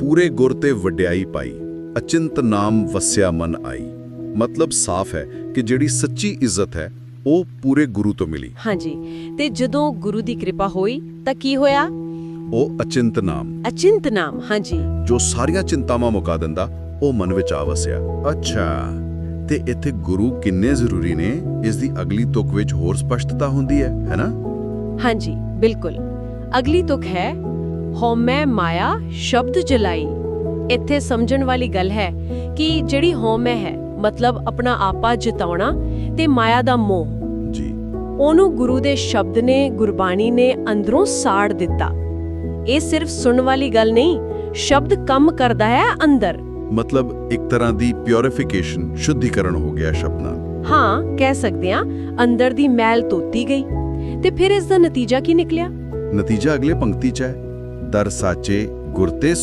ਪੂਰੇ ਗੁਰ ਤੇ ਵਡਿਆਈ ਪਾਈ ਅਚਿੰਤ ਨਾਮ ਵਸਿਆ ਮਨ ਆਈ। ਮਤਲਬ ਸਾਫ਼ ਹੈ ਕਿ ਜਿਹੜੀ ਸੱਚੀ ਇੱਜ਼ਤ ਹੈ ਉਹ ਪੂਰੇ ਗੁਰੂ ਤੋਂ ਮਿਲੀ। ਹਾਂਜੀ ਤੇ ਜਦੋਂ ਗੁਰੂ ਦੀ ਕਿਰਪਾ ਹੋਈ ਤਾਂ ਕੀ ਹੋਇਆ? ਉਹ ਅਚਿੰਤ ਨਾਮ। ਅਚਿੰਤ ਨਾਮ ਹਾਂਜੀ। ਜੋ ਸਾਰੀਆਂ ਚਿੰਤਾਵਾਂ ਮੁਕਾ ਦਿੰਦਾ ਉਹ ਮਨ ਵਿੱਚ ਆ ਵਸਿਆ। ਅੱਛਾ ਤੇ ਇੱਥੇ ਗੁਰੂ ਕਿੰਨੇ ਜ਼ਰੂਰੀ ਨੇ ਇਸ ਦੀ ਅਗਲੀ ਤੁਕ ਵਿੱਚ ਹੋਰ ਸਪਸ਼ਟਤਾ ਹੁੰਦੀ ਹੈ ਹੈਨਾ ਹਾਂਜੀ ਬਿਲਕੁਲ। ਅਗਲੀ ਤੁਕ ਹੈ ਹਉਮੈ ਮਾਇਆ ਸ਼ਬਦ ਜਲਾਈ। ਇੱਥੇ ਸਮਝਣ ਵਾਲੀ ਗੱਲ ਹੈ ਕਿ ਜਿਹੜੀ ਹਉਮੈ ਹੈ ਮਤਲਬ ਆਪਣਾ ਆਪਾ ਜਿਤਾਉਣਾ ਤੇ ਮਾਇਆ ਦਾ ਮੋਹ। ਜੀ। ਉਹਨੂੰ ਗੁਰੂ ਦੇ ਸ਼ਬਦ ਨੇ ਗੁਰਬਾਣੀ ਨੇ ਅੰਦਰੋਂ ਸਾੜ ਦਿੱਤਾ। ਇਹ ਸਿਰਫ ਸੁਣਨ ਵਾਲੀ ਗੱਲ ਨਹੀਂ ਸ਼ਬਦ ਕੰਮ ਕਰਦਾ ਹੈ ਅੰਦਰ। ਮਤਲਬ ਇੱਕ ਤਰ੍ਹਾਂ ਦੀ ਪਿਉਰੀਫਿਕੇਸ਼ਨ ਸ਼ੁੱਧੀਕਰਨ ਹੋ ਗਿਆ ਸ਼ਬਦ ਨਾਲ। ਹਾਂ ਕਹਿ ਸਕਦੇ ਹਾਂ ਅੰਦਰ ਦੀ ਮੈਲ ਧੋਤੀ ਗਈ। ਤੇ ਫਿਰ ਇਸ ਦਾ ਨਤੀਜਾ ਕੀ ਨਿਕਲਿਆ? ਨਤੀਜਾ ਅਗਲੇ ਪੰਕਤੀ 'ਚ ਹੈ। ਦਰ ਸਾਚੇ ਗੁਰਤੇ